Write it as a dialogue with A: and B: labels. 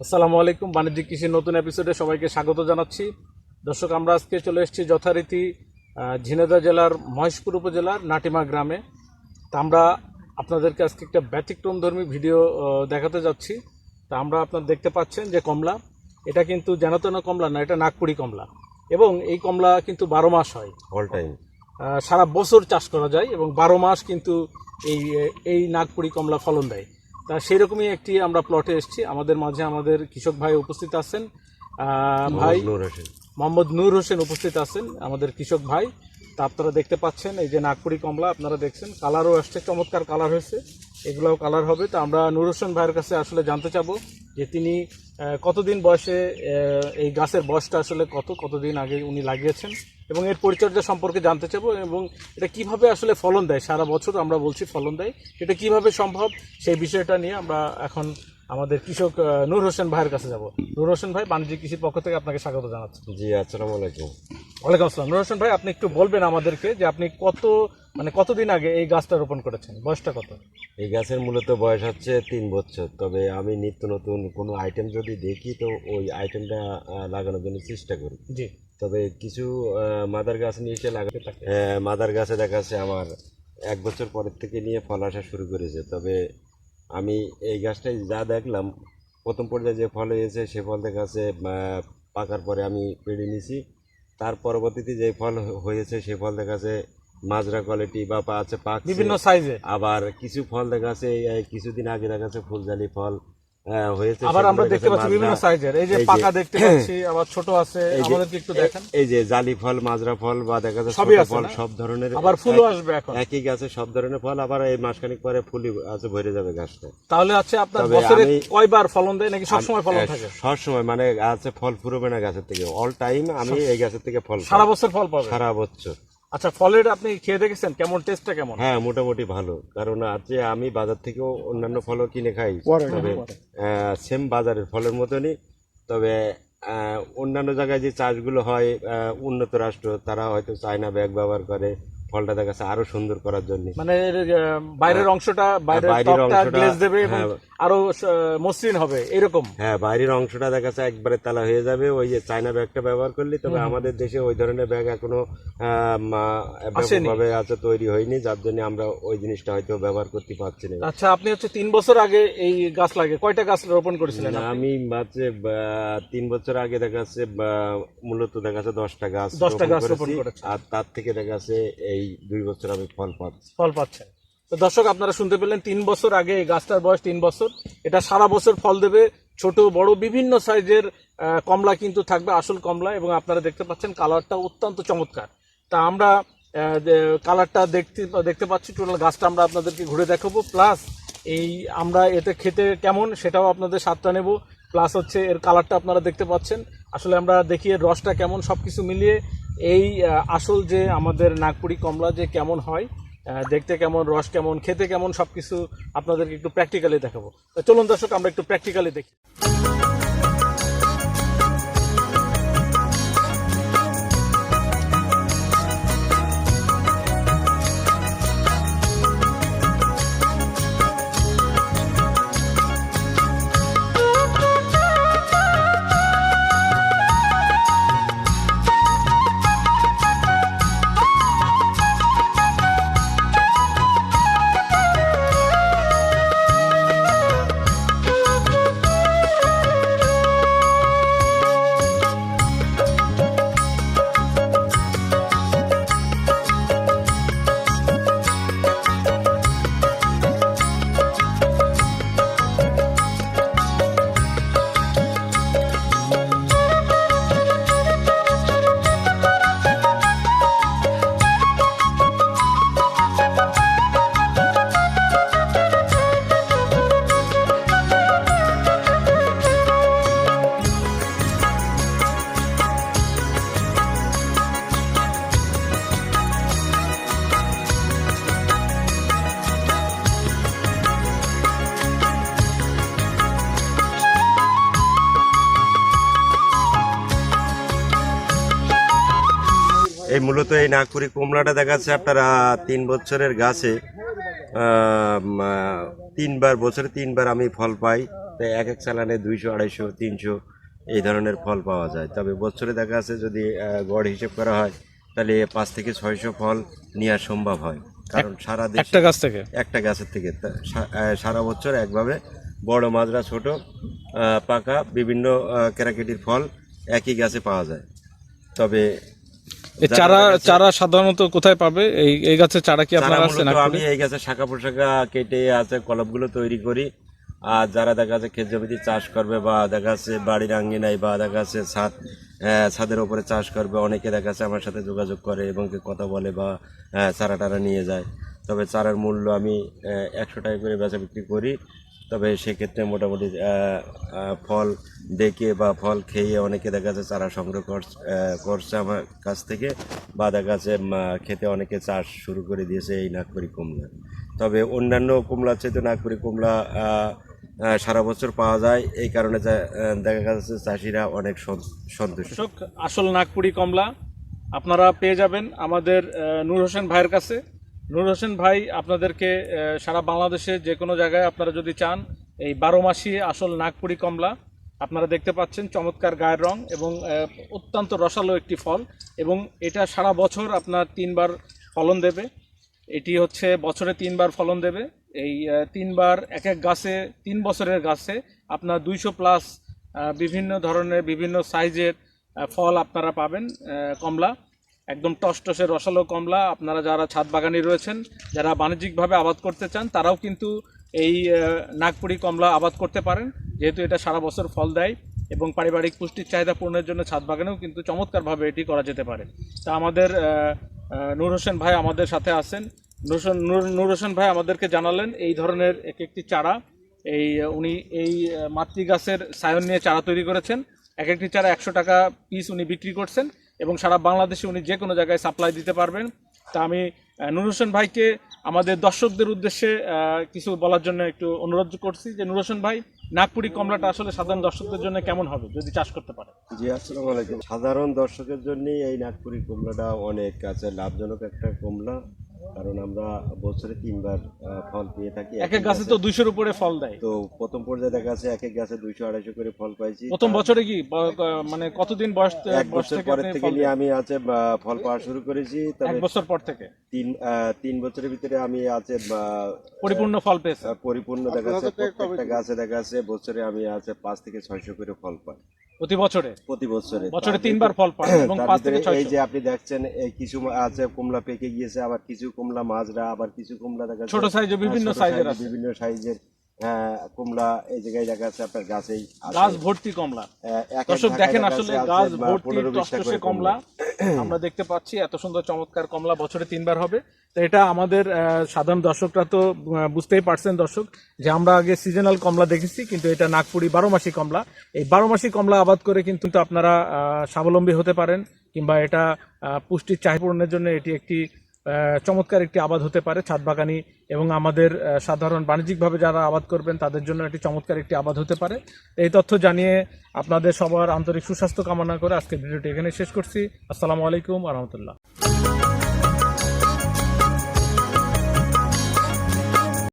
A: আসসালামু আলাইকুম বাণিজ্যিক কৃষির নতুন এপিসোডে সবাইকে স্বাগত জানাচ্ছি। দর্শক আমরা আজকে চলে এসেছি যথারীতি ঝিনেদা জেলার মহেশপুর উপজেলার নাটিমা গ্রামে। তা আমরা আপনাদেরকে আজকে একটা ব্যতিক্রমধর্মী ভিডিও দেখাতে যাচ্ছি। তা আমরা আপনারা দেখতে পাচ্ছেন যে কমলা এটা কিন্তু যেনতেন কমলা না এটা নাগপুরি কমলা। এবং এই কমলা কিন্তু বারো মাস হয়।
B: অল টাইম
A: সারা বছর চাষ করা যায় এবং বারো মাস কিন্তু এই এই নাগপুরি কমলা ফলন দেয়। তা সেই রকমই একটি আমরা প্লটে এসেছি। আমাদের মাঝে আমাদের কৃষক ভাই উপস্থিত আছেন। ভাই মোহাম্মদ নূর হোসেন উপস্থিত আছেন আমাদের কৃষক ভাই। তা আপনারা দেখতে পাচ্ছেন এই যে নাগপুরি কমলা আপনারা দেখছেন। কালারও আসছে চমৎকার কালার হয়েছে। এগুলাও কালার হবে। তো আমরা নূর হোসেন ভাইয়ের কাছে আসলে জানতে চাবো যে তিনি কতদিন বয়সে এই গাছের বয়সটা আসলে কত, কতদিন আগে উনি লাগিয়েছেন এবং এর পরিচর্যা সম্পর্কে জানতে চাবো এবং এটা কীভাবে আসলে ফলন দেয়? সারা বছর আমরা বলছি ফলন দেয়। এটা কীভাবে সম্ভব? সেই বিষয়টা নিয়ে আমরা এখন আমাদের কৃষক নূর হোসেন ভাইয়ের কাছে যাব। নূর হোসেন ভাই বাণিজ্যিক কৃষির পক্ষ থেকে আপনাকে স্বাগত জানাচ্ছি।
B: জি আসসালামু আলাইকুম।
A: ওয়ালাইকুম আসসালাম। নূর হোসেন ভাই আপনি একটু বলবেন আমাদেরকে যে আপনি কত মানে কতদিন আগে এই গাছটা রোপণ করেছেন? বয়সটা কত?
B: এই গাছের মূলত বয়স হচ্ছে তিন বছর তবে আমি নিত্য নতুন কোনো আইটেম যদি দেখি তো ওই আইটেমটা লাগানোর জন্য চেষ্টা করি।
A: জি।
B: তবে কিছু মাদার গাছ নিয়ে এসে লাগাতে থাকে। আহ, মাদার গাছে দেখা যাচ্ছে আমার এক বছর পরের থেকে নিয়ে ফল আসা শুরু করেছে তবে আমি এই গাছটাই যা দেখলাম প্রথম পর্যায়ে যে ফল হয়েছে সে ফল দেখা যাচ্ছে পাকার পরে আমি পেড়ে নিছি। তার পরবর্তীতে যে ফল হয়েছে সে ফল দেখা যাচ্ছে মাজরা কোয়ালিটি বা পা- আছে পাক
A: বিভিন্ন সাইজে
B: আবার কিছু ফল দেখা যাচ্ছে এই কিছুদিন আগে দেখা যাচ্ছে ফুলজালি ফল। হয়েছে
A: আবার আমরা দেখতে পাচ্ছি বিভিন্ন সাইজের। এই যে পাকা দেখতে পাচ্ছি আবার ছোট আছে আমাদেরকে একটু দেখেন।
B: এই যে জালি ফল মাজরা ফল বা দেখা যাচ্ছে
A: সবই
B: ফল সব ধরনের
A: আবার ফুলও আসবে এখন।
B: একই গাছে সব ধরনের ফল আবার এই মাসখানিক পরে ফুলি আছে ভরে যাবে গাছটা।
A: তাহলে আছে আপনার
B: তবে
A: বছরে কয়বার ফলন দেয়? নাকি সবসময় ফলন থাকে?
B: সব সময় মানে আছে ফল ফুরবে না গাছের থেকে। অল টাইম আমি এই গাছের থেকে ফল
A: সারা বছর ফল পাবে?
B: সারা বছর।
A: আচ্ছা ফলের আপনি খেয়ে দেখেছেন? কেমন টেস্টটা কেমন?
B: হ্যাঁ মোটামুটি ভালো। কারণ আছে আমি বাজার থেকেও অন্যান্য ফলও কিনে খাই। তবে সেম বাজারের ফলের মতনই। তবে আহ, অন্যান্য জায়গায় যে চাষগুলো হয় উন্নত রাষ্ট্র তারা হয়তো চায়না ব্যাগ ব্যবহার করে। ফলটা দেখা যাচ্ছে আরও সুন্দর করার জন্য।
A: মানে বাইরের অংশটা বাইরের
B: হ্যাঁ, বাইরের অংশটা,
A: দেবে
B: হ্যাঁ।
A: আরও মসৃণ হবে এরকম।
B: হ্যাঁ বাইরের অংশটা দেখা যাচ্ছে একবারে তালা হয়ে যাবে ওই যে চায়না ব্যাগটা ব্যবহার করলে তবে আমাদের দেশে ওই ধরনের ব্যাগ এখনও ব্যাপকভাবে আছে তৈরি হয়নি যার জন্য আমরা ওই জিনিসটা হয়তো ব্যবহার করতে পারছি না।
A: আচ্ছা আপনি হচ্ছে তিন বছর আগে এই গাছ লাগে কয়টা গাছ রোপণ করেছিলেন
B: আমি হচ্ছে তিন বছর আগে দেখা যাচ্ছে মূলত দেখা যাচ্ছে দশটা গাছ দশটা
A: গাছ রোপণ
B: করেছি। আর তার থেকে দেখা যাচ্ছে এই দুই বছর আমি ফল পাচ্ছি।
A: ফল পাচ্ছেন। তো দর্শক, আপনারা শুনতে পেলেন, তিন বছর আগে এই গাছটার বয়স তিন বছর। এটা সারা বছর ফল দেবে, ছোট, বড়, বিভিন্ন সাইজের কমলা কিন্তু থাকবে, আসল কমলা, এবং আপনারা দেখতে পাচ্ছেন কালারটা অত্যন্ত চমৎকার। তা আমরা কালারটা দেখতে দেখতে পাচ্ছি, টোটাল গাছটা আমরা আপনাদেরকে ঘুরে দেখাবো। প্লাস এই আমরা এতে খেতে কেমন সেটাও আপনাদের স্বাদটা নেব। প্লাস হচ্ছে এর কালারটা আপনারা দেখতে পাচ্ছেন। আসলে আমরা দেখি এর রসটা কেমন সব কিছু মিলিয়ে এই আসল যে আমাদের নাগপুরি কমলা যে কেমন হয় দেখতে কেমন, রস কেমন, খেতে কেমন সব কিছু আপনাদেরকে একটু প্র্যাকটিক্যালি দেখাবো। চলুন দর্শক, আমরা একটু প্র্যাকটিক্যালি দেখি।
B: এই মূলত এই নাগপুরি কুমড়াটা দেখা যাচ্ছে আপনার তিন বছরের গাছে। তিনবার বছরে তিনবার আমি ফল পাই। তো এক এক চালানে দুইশো আড়াইশো তিনশো এই ধরনের ফল পাওয়া যায়। তবে বছরে দেখা যাচ্ছে যদি গড় হিসেব করা হয় তাহলে পাঁচ থেকে ছয়শো ফল নেওয়া সম্ভব হয়। কারণ সারা দেশে
A: একটা গাছ থেকে?
B: একটা গাছের থেকে। সারা বছর একভাবে বড় মাজরা ছোট পাকা বিভিন্ন ক্যারাকেটির ফল একই গাছে পাওয়া যায়। তবে
A: চারা চারা সাধারণত কোথায় পাবে? এই এই গাছের চারা কি আপনার আছে
B: আমি এই গাছের শাখা পোশাখা কেটে আছে কলমগুলো তৈরি করি। আর যারা দেখা যাচ্ছে ক্ষেত জমিতে চাষ করবে বা দেখা যাচ্ছে বাড়ির আঙ্গিনায় বা দেখা যাচ্ছে ছাদ ছাদের ওপরে চাষ করবে অনেকে দেখা যাচ্ছে আমার সাথে যোগাযোগ করে এবং কথা বলে বা চারা টারা নিয়ে যায়। তবে চারার মূল্য আমি একশো টাকা করে বেচা বিক্রি করি। তবে সেক্ষেত্রে মোটামুটি ফল দেখে বা ফল খেয়ে অনেকে দেখা যাচ্ছে চারা সংগ্রহ করছে আমার কাছ থেকে বা দেখা যাচ্ছে খেতে অনেকে চাষ শুরু করে দিয়েছে এই নাগপুরি কমলা তবে অন্যান্য কমলার চাইতে নাগপুরি কমলা আহ, আহ, সারা বছর পাওয়া যায়। এই কারণে দেখা যাচ্ছে চাষিরা অনেক সন- সন্তুষ্ট।
A: আসল নাগপুরি কমলা আপনারা পেয়ে যাবেন আমাদের নূর হোসেন ভাইয়ের কাছে। নূর হোসেন ভাই, আপনাদেরকে সারা বাংলাদেশে যে কোনো জায়গায় আপনারা যদি চান, এই বারো মাসি আসল নাগপুরি কমলা, আপনারা দেখতে পাচ্ছেন চমৎকার গায়ের রং এবং অত্যন্ত রসালো একটি ফল এবং এটা সারা বছর আপনার তিনবার ফলন দেবে। এটি হচ্ছে বছরে তিনবার ফলন দেবে। এই তিনবার এক এক গাছে, তিন বছরের গাছে আপনার দুইশো প্লাস বিভিন্ন ধরনের, বিভিন্ন সাইজের ফল আপনারা পাবেন কমলা, একদম টসটসে রসালো কমলা। আপনারা যারা ছাদ বাগানি রয়েছেন, যারা বাণিজ্যিকভাবে আবাদ করতে চান, তারাও কিন্তু এই নাগপুরি কমলা আবাদ করতে পারেন। যেহেতু এটা সারা বছর ফল দেয় এবং পারিবারিক পুষ্টির চাহিদা পূরণের জন্য ছাদ বাগানেও কিন্তু চমৎকারভাবে এটি করা যেতে পারে। তা আমাদের নূর হোসেন ভাই আমাদের সাথে আছেন। নূর হোসেন- ভাই আমাদেরকে জানালেন এই ধরনের এক একটি চারা। এই উনি এই আহ, মাতৃ গাছের সায়ন নিয়ে চারা তৈরি করেছেন। এক একটি চারা একশো টাকা পিস উনি বিক্রি করছেন এবং সারা বাংলাদেশে উনি যে কোনো জায়গায় সাপ্লাই দিতে পারবেন। তা আমি নূর হোসেন ভাইকে আমাদের দর্শকদের উদ্দেশ্যে কিছু বলার জন্য একটু অনুরোধ করছি যে নূর হোসেন ভাই নাগপুরি কমলাটা আসলে সাধারণ দর্শকদের জন্য কেমন হবে যদি চাষ করতে পারে
B: জি আসসালামু আলাইকুম। সাধারণ দর্শকের জন্য এই নাগপুরি কমলাটা অনেক কাছে লাভজনক একটা কমলা। কারণ আমরা বছরে তিনবার ফল পেয়ে থাকি
A: এক এক গাছে তো দুইশোর উপরে ফল দেয়।
B: তো প্রথম পর্যায়ে দেখা যাচ্ছে এক এক গাছে দুইশো আড়াইশো করে ফল পাইছি।
A: প্রথম বছরে কি মানে কতদিন বয়স
B: এক বছর
A: আপনি
B: থেকে নিয়ে আমি আছে ফল পাওয়া শুরু করেছি
A: এক বছর পর থেকে?
B: তিন আহ, তিন বছরের ভিতরে আমি আছে
A: পরিপূর্ণ ফল পেয়েছে
B: পরিপূর্ণ দেখা যাচ্ছে প্রত্যেকটা গাছে দেখা যাচ্ছে বছরে আমি আছে পাঁচ থেকে ছয়শো করে ফল পাই।
A: প্রতি বছরে?
B: প্রতি বছরে।
A: বছরে তিনবার ফল পান এবং পাঁচ থেকে
B: ভিতরে এই যে আপনি দেখছেন এই কিছু আছে পেকে গিয়েছে আবার কিছু মাজরা আবার কিছু কুমড়া দেখা
A: ছোট সাইজে বিভিন্ন সাইজের
B: বিভিন্ন সাইজের কমলা এই জায়গায় দেখা যাচ্ছে আপনার গাছেই আছে।
A: গাছ ভর্তি কমলা। দর্শক দেখেন আসলে গাছ ভর্তি
B: 15 20 টা
A: টসটসে কমলা। আমরা দেখতে পাচ্ছি এত সুন্দর চমৎকার কমলা বছরে তিনবার হবে। তো এটা আমাদের সাধারণ দর্শকরা তো বুঝতেই পারছেন দর্শক যে আমরা আগে সিজনাল কমলা দেখেছি কিন্তু এটা নাগপুরি বারো মাসি কমলা। এই বারো মাসি কমলা আবাদ করে কিন্তু আপনারা স্বাবলম্বী হতে পারেন কিংবা এটা পুষ্টির চাহিদা পূরণের জন্য এটি একটি চমৎকার একটি আবাদ হতে পারে ছাদ বাগানি এবং আমাদের সাধারণ বাণিজ্যিকভাবে যারা আবাদ করবেন, তাদের জন্য একটি চমৎকার একটি আবাদ হতে পারে। এই তথ্য জানিয়ে আপনাদের সবার আন্তরিক সুস্বাস্থ্য কামনা করে আজকের ভিডিওটি এখানে শেষ করছি। আসসালামু আলাইকুম আহমতুল্লাহ